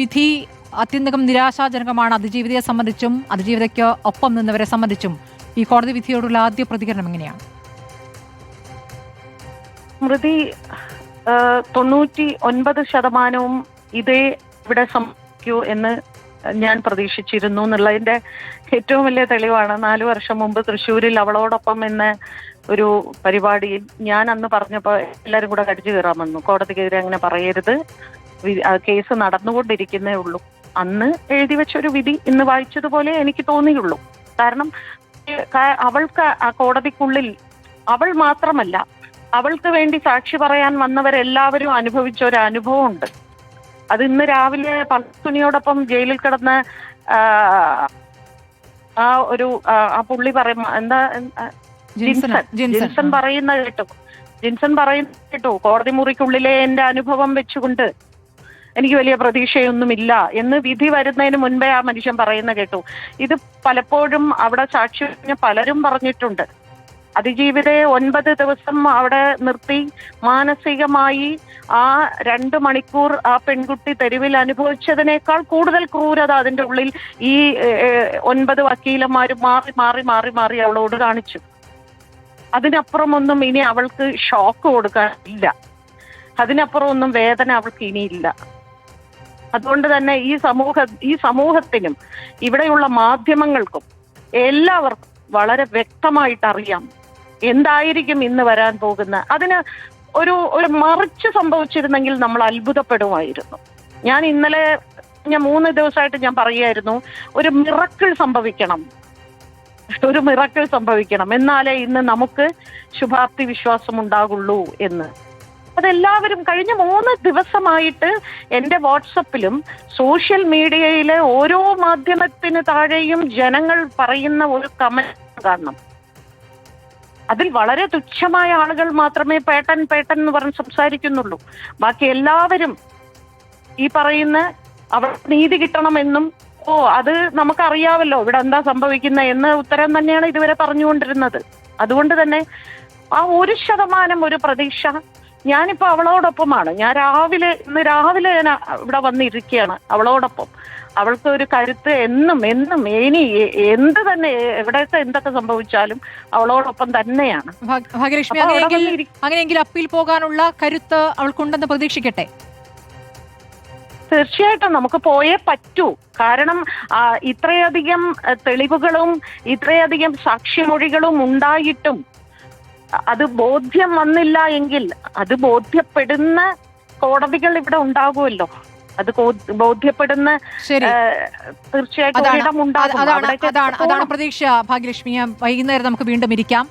വിധി അത്യന്തകം നിരാശാജനകമാണ്. അതിജീവിതയെ സംബന്ധിച്ചും അതിജീവിതയ്ക്ക് ഒപ്പം നിന്നവരെ സംബന്ധിച്ചും ഈ കോടതി വിധിയോടുള്ള ആദ്യ പ്രതികരണം എങ്ങനെയാണ്? സ്മൃതി തൊണ്ണൂറ്റി ഒൻപത് ശതമാനവും ഇതേ ഇവിടെ സംഭവിക്കൂ എന്ന് ഞാൻ പ്രതീക്ഷിച്ചിരുന്നു എന്നുള്ളതിന്റെ ഏറ്റവും വലിയ തെളിവാണ്. നാലു വർഷം മുമ്പ് തൃശ്ശൂരിൽ അവളോടൊപ്പം എന്ന ഒരു പരിപാടിയിൽ ഞാൻ അന്ന് പറഞ്ഞപ്പോൾ എല്ലാവരും കൂടെ കടിച്ചു കയറാൻ വന്നു. കോടതിക്കെതിരെ അങ്ങനെ പറയരുത്. കേസ് നടന്നുകൊണ്ടിരിക്കുന്നേ ഉള്ളൂ. അന്ന് എഴുതി വെച്ചൊരു വിധി ഇന്ന് വായിച്ചതുപോലെ എനിക്ക് തോന്നിയുള്ളൂ. കാരണം അവൾക്ക് ആ കോടതിക്കുള്ളിൽ അവൾ മാത്രമല്ല അവൾക്ക് വേണ്ടി സാക്ഷി പറയാൻ വന്നവരെല്ലാവരും അനുഭവിച്ച ഒരു അനുഭവമുണ്ട്. അത് ഇന്ന് രാവിലെ പൾസുനിയോടൊപ്പം ജയിലിൽ കിടന്ന് ആ, ഒരു ആ, പുള്ളി പറയും എന്താ ജിൻസൺ പറയുന്ന കേട്ടു. ജിൻസൺ പറയുന്ന കേട്ടു കോടതി മുറിക്കുള്ളിലെ എന്റെ അനുഭവം വെച്ചുകൊണ്ട് എനിക്ക് വലിയ പ്രതീക്ഷയൊന്നുമില്ല എന്ന് വിധി വരുന്നതിന് മുൻപേ ആ മനുഷ്യൻ പറയുന്ന കേട്ടു. ഇത് പലപ്പോഴും അവിടെ സാക്ഷി പലരും പറഞ്ഞിട്ടുണ്ട്. അതിജീവിതയെ ഒൻപത് ദിവസം അവിടെ നിർത്തി മാനസികമായി ആ രണ്ട് മണിക്കൂർ ആ പെൺകുട്ടി തെരുവിൽ അനുഭവിച്ചതിനേക്കാൾ കൂടുതൽ ക്രൂരത അതിന്റെ ഉള്ളിൽ ഈ ഒൻപത് വക്കീലന്മാരും മാറി മാറി മാറി മാറി അവളോട് കാണിച്ചു. അതിനപ്പുറം ഒന്നും ഇനി അവൾക്ക് ഷോക്ക് കൊടുക്കാൻ ഇല്ല. അതിനപ്പുറം ഒന്നും വേദന അവൾക്ക് ഇനിയില്ല. അതുകൊണ്ട് തന്നെ ഈ സമൂഹ ഈ സമൂഹത്തിനും ഇവിടെയുള്ള മാധ്യമങ്ങൾക്കും എല്ലാവർക്കും വളരെ വ്യക്തമായിട്ട് അറിയാം എന്തായിരിക്കും ഇന്ന് വരാൻ പോകുന്ന അതിന് ഒരു ഒരു മറിച്ച് സംഭവിച്ചിരുന്നെങ്കിൽ നമ്മൾ അത്ഭുതപ്പെടുമായിരുന്നു. ഞാൻ ഇന്നലെ ഞാൻ മൂന്ന് ദിവസമായിട്ട് ഞാൻ പറയുമായിരുന്നു ഒരു മിറക്കിൾ സംഭവിക്കണം. ഒരു മിറക്കിൾ സംഭവിക്കണം. എന്നാലേ ഇന്ന് നമുക്ക് ശുഭാപ്തി വിശ്വാസം ഉണ്ടാകുള്ളൂ എന്ന്. അതെല്ലാവരും കഴിഞ്ഞ മൂന്ന് ദിവസമായിട്ട് എന്റെ വാട്സപ്പിലും സോഷ്യൽ മീഡിയയിലെ ഓരോ മാധ്യമത്തിന് താഴെയും ജനങ്ങൾ പറയുന്ന ഒരു കമന്റ് കാരണം അതിൽ വളരെ തുച്ഛമായ ആളുകൾ മാത്രമേ പേട്ടൻ പേട്ടൻ എന്ന് പറഞ്ഞ് സംസാരിക്കുന്നുള്ളൂ. ബാക്കി എല്ലാവരും ഈ പറയുന്ന അവർ നീതി കിട്ടണമെന്നും ഓ അത് നമുക്കറിയാവല്ലോ ഇവിടെ എന്താ സംഭവിക്കുന്നത് എന്ന ഉത്തരം തന്നെയാണ് ഇതുവരെ പറഞ്ഞുകൊണ്ടിരുന്നത്. അതുകൊണ്ട് തന്നെ ആ ഒരു ശതമാനം ഒരു പ്രതീക്ഷ ഞാനിപ്പോ അവളോടൊപ്പമാണ്. ഞാൻ രാവിലെ ഇന്ന് രാവിലെ ഞാൻ ഇവിടെ വന്നിരിക്കുകയാണ് അവളോടൊപ്പം. അവൾക്ക് ഒരു കരുത്ത് എന്നും എന്നും ഇനി എന്ത് തന്നെ എവിടെയൊക്കെ എന്തൊക്കെ സംഭവിച്ചാലും അവളോടൊപ്പം തന്നെയാണ്. ഭാഗ്യലക്ഷ്മി അങ്ങനെയെങ്കിൽ അപ്പീൽ പോകാനുള്ള കരുത്ത് അവൾക്കുണ്ടെന്ന് പ്രതീക്ഷിക്കട്ടെ? തീർച്ചയായിട്ടും നമുക്ക് പോയേ പറ്റൂ. കാരണം ഇത്രയധികം തെളിവുകളും ഇത്രയധികം സാക്ഷിമൊഴികളും ഉണ്ടായിട്ടും അത് ബോധ്യം വന്നില്ല എങ്കിൽ അത് ബോധ്യപ്പെടുന്ന കോടതികൾ ഇവിടെ ഉണ്ടാകുമല്ലോ. അത് ബോധ്യപ്പെടുന്ന തീർച്ചയായിട്ടും അതാണ്. പ്രതീക്ഷ ഭാഗ്യലക്ഷ്മി. വൈകുന്നേരം നമുക്ക് വീണ്ടും ഇരിക്കാം.